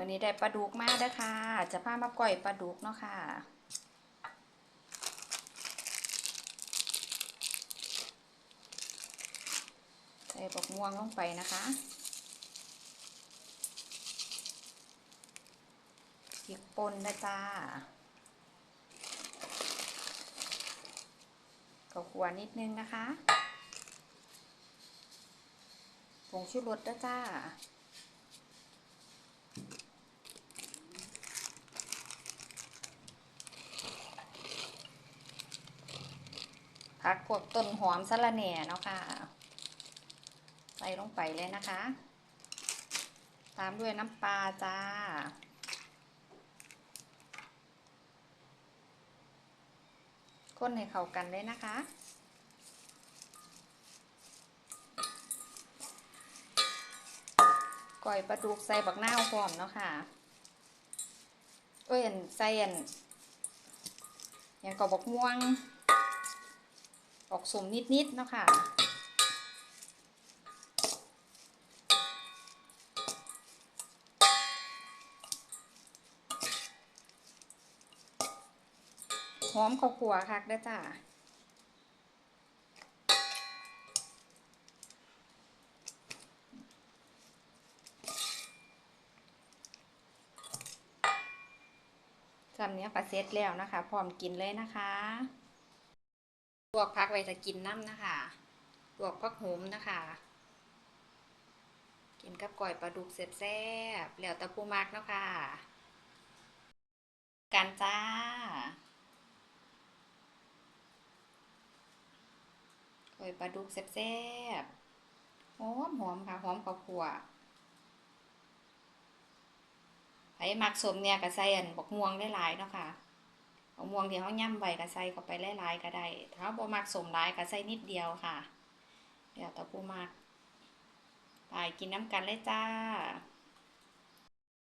มื่อนี้ได้ปลาดุกมาเด้อค่ะ จะพามาก่อยปลาดุกเนาะค่ะ ใส่บกม่วงลงไปนะคะพริกป่นนะจ้าข้าวคั่วนิดนึงนะคะผงชูรสนะจ้า ผักพวกต้นหอมสะระแหน่เนาะค่ะใส่ลงไปเลยนะคะ ตามด้วยน้ำปลาจ้า คนให้เข้ากันเลยนะคะก่อยปลาดุกใส่บักหน้าวพร้อมเนาะค่ะ เอ้ยอันใส่อันอย่างกับบักม่วง ออกสมนิดๆเนาะค่ะหอมข้าวขัวคักเด้จ้าจำเนี้ยก็เสร็จแล้วนะคะ พร้อมกินเลยนะคะ วกพักไว้จะกินน้ำนะคะลวกพักโหมนะคะ กินกับก่อยปลาดุกแซ่บๆแล้วตะปูมักเนาะค่ะ กันจ้าก่อยปลาดุกแซ่บๆหอมหอมค่ะหอมข้าวคั่วไผมักสมเนี่ยก็ใส่อันบกม่วงได้หลายเนาะค่ะ บักม่วงที่เขาย่ำใบก็ใส่เข้าไปหลายๆก็ได้ถ้าบ่มักสมหลายก็ใส่นิดเดียวค่ะเดี๋ยวต่อผู้มักไปกินน้ำกันเลยจ้า